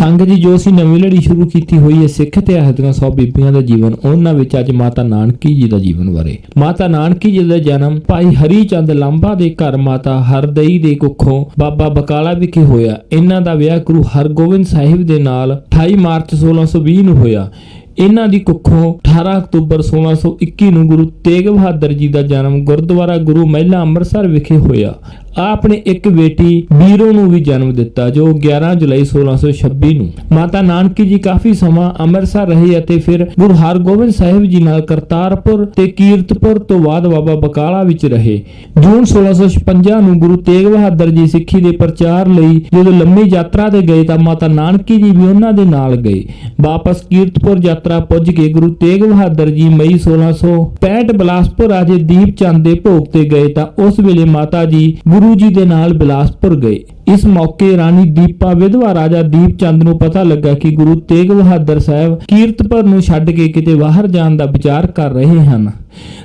ਸੰਗ ਜੀ ਜੋ ਅਸੀਂ ਨਵੀਂ ਲੜੀ ਸ਼ੁਰੂ ਕੀਤੀ ਹੋਈ ਹੈ, ਸਿੱਖ ਇਤਿਹਾਸ ਦੀਆਂ 100 ਬੀਬੀਆਂ ਦਾ ਜੀਵਨ, ਉਹਨਾਂ ਵਿੱਚ ਅੱਜ ਮਾਤਾ ਨਾਨਕੀ ਜੀ ਦਾ ਜੀਵਨ ਬਾਰੇ ਮਾਤਾ ਨਾਨਕੀ ਜੀ ਦਾ ਜਨਮ ਭਾਈ ਹਰੀ ਚੰਦ ਲਾਂਬਾ ਦੇ ਘਰ ਮਾਤਾ ਹਰਦਈ ਦੇ ਕੁੱਖੋਂ ਬਾਬਾ ਬਕਾਲਾ ਵਿਖੇ ਹੋਇਆ। ਇਹਨਾਂ ਦਾ ਵਿਆਹ ਗੁਰੂ ਹਰਗੋਬਿੰਦ ਸਾਹਿਬ ਦੇ ਨਾਲ 28 ਮਾਰਚ 1620 ਨੂੰ ਹੋਇਆ। ਇਹਨਾਂ ਦੀ ਕੁੱਖੋਂ 18 ਅਕਤੂਬਰ 1621 ਨੂੰ ਗੁਰੂ ਤੇਗ ਬਹਾਦਰ ਜੀ ਦਾ ਜਨਮ ਗੁਰਦੁਆਰਾ ਗੁਰੂ ਮਹਿਲਾ ਅੰਮ੍ਰਿਤਸਰ ਵਿਖੇ ਹੋਇਆ। ਆਪ ਨੇ ਇੱਕ ਬੇਟੀ ਬੀਰੋ ਨੂੰ ਵੀ ਜਨਮ ਦਿੱਤਾ, ਜੋ 11 ਜੁਲਾਈ 1626 ਨੂੰ। ਮਾਤਾ ਨਾਨਕੀ ਜੀ ਕਾਫੀ ਸਮਾਂ ਅੰਮ੍ਰਿਤਸਰ ਰਹੇ ਅਤੇ ਫਿਰ ਗੁਰੂ ਹਰਗੋਬਿੰਦ ਸਾਹਿਬ ਜੀ ਨਾਲ ਕਰਤਾਰਪੁਰ ਤੇ ਕੀਰਤਪੁਰ ਤੋਂ ਬਾਅਦ ਬਾਬਾ ਬਕਾਲਾ ਵਿੱਚ ਰਹੇ। ਜੂਨ 1656 ਨੂੰ ਗੁਰੂ ਤੇਗ ਬਹਾਦਰ ਜੀ ਸਿੱਖੀ ਦੇ ਪ੍ਰਚਾਰ ਲਈ ਜਦੋਂ ਲੰਮੀ ਯਾਤਰਾ ਤੇ ਗਏ ਤਾਂ ਮਾਤਾ ਨਾਨਕੀ ਜੀ ਵੀ ਉਹਨਾਂ ਦੇ ਨਾਲ ਗਏ। ਵਾਪਸ ਕੀਰਤਪੁਰ ਯਾਤਰਾ ਪੁੱਜ ਕੇ ਗੁਰੂ ਤੇਗ ਬਹਾਦਰ ਜੀ ਮਈ 1665 ਬਿਲਾਸਪੁਰ ਰਾਜੇ ਦੀਪ ਚੰਦ ਦੇ ਭੋਗ ਤੇ ਗਏ ਤਾਂ ਉਸ ਵੇਲੇ ਮਾਤਾ ਜੀ ਗੁਰੂ ਜੀ ਦੇ ਨਾਲ ਬਿਲਾਸਪੁਰ ਗਏ। ਇਸ ਮੌਕੇ ਰਾਣੀ ਦੀਪਾ, ਵਿਧਵਾ ਰਾਜਾ ਦੀਪ ਚੰਦ ਨੂੰ ਪਤਾ ਲੱਗਾ ਕਿ ਗੁਰੂ ਤੇਗ ਬਹਾਦਰ ਸਾਹਿਬ ਕੀਰਤਪੁਰ ਨੂੰ ਛੱਡ ਕੇ ਕਿਤੇ ਬਾਹਰ ਜਾਣ ਦਾ ਵਿਚਾਰ ਕਰ ਰਹੇ ਹਨ।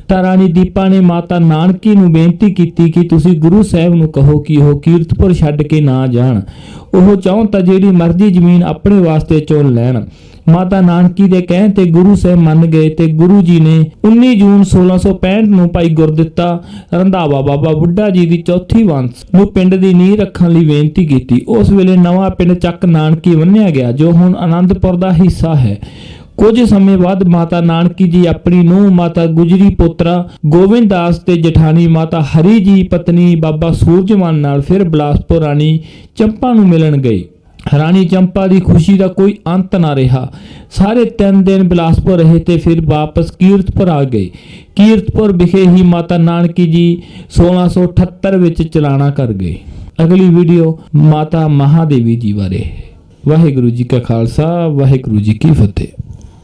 ਤਾਂ ਰਾਣੀ ਦੀਪਾ ਨੇ ਮਾਤਾ ਨਾਨਕੀ ਨੂੰ ਬੇਨਤੀ ਕੀਤੀ ਕਿ ਤੁਸੀਂ ਗੁਰੂ ਸਾਹਿਬ ਨੂੰ ਕਹੋ ਕਿ ਉਹ ਕੀਰਤਪੁਰ ਛੱਡ ਕੇ ਨਾ ਜਾਣ। ਉਹ ਚਾਹਣ ਤਾਂ ਜਿਹੜੀ ਮਰਜ਼ੀ ਜ਼ਮੀਨ ਆਪਣੇ ਵਾਸਤੇ ਚੁਣ ਲੈਣ। ਮਾਤਾ ਨਾਨਕੀ ਦੇ ਕਹਿਣ ਤੇ ਗੁਰੂ ਸਾਹਿਬ ਮੰਨ ਗਏ ਤੇ ਗੁਰੂ ਜੀ ਨੇ 19 ਜੂਨ 1665 ਨੂੰ ਭਾਈ ਗੁਰਦਿੱਤਾ ਰੰਧਾਵਾ ਬਾਬਾ ਬੁੱਢਾ ਜੀ ਦੀ ਚੌਥੀ ਵੰਸ ਨੂੰ ਪਿੰਡ ਦੀ ਨੀਂਹ ਰੱਖਣ ਲਈ ਬੇਨਤੀ ਕੀਤੀ। ਉਸ ਵੇਲੇ ਨਵਾਂ ਪਿੰਡ ਚੱਕ ਨਾਨਕੀ ਬੰਨਿਆ ਗਿਆ, ਜੋ ਹੁਣ ਆਨੰਦਪੁਰ ਦਾ ਹਿੱਸਾ ਹੈ। ਕੁਝ ਸਮੇਂ ਬਾਅਦ ਮਾਤਾ ਨਾਨਕੀ ਜੀ ਆਪਣੀ ਨੂੰ ਮਾਤਾ ਗੁਜਰੀ ਪੁੱਤਰਾ ਗੋਬਿੰਦ ਦਾਸ ਤੇ ਜਠਾਣੀ ਮਾਤਾ ਹਰੀ ਜੀ ਪਤਨੀ ਬਾਬਾ ਸੂਰਜਮਾਨ ਨਾਲ ਫਿਰ ਬਿਲਾਸਪੁਰ ਰਾਣੀ ਚੰਪਾ ਨੂੰ ਮਿਲਣ ਗਏ। ਰਾਣੀ ਚੰਪਾ ਦੀ ਖੁਸ਼ੀ ਦਾ ਕੋਈ ਅੰਤ ਨਾ ਰਿਹਾ। ਸਾਰੇ ਤਿੰਨ ਦਿਨ ਬਿਲਾਸਪੁਰ ਰਹੇ ਤੇ ਫਿਰ ਵਾਪਸ ਕੀਰਤਪੁਰ ਆ ਗਏ। ਕੀਰਤਪੁਰ ਵਿਖੇ ਹੀ ਮਾਤਾ ਨਾਨਕੀ ਜੀ 1678 ਵਿੱਚ ਚਲਾਣਾ ਕਰ ਗਏ। ਅਗਲੀ ਵੀਡੀਓ ਮਾਤਾ ਮਹਾਦੇਵੀ ਜੀ ਬਾਰੇ। ਵਾਹਿਗੁਰੂ ਜੀ ਕਾ ਖਾਲਸਾ ਵਾਹਿਗੁਰੂ ਜੀ ਕੀ ਫਤਿਹ।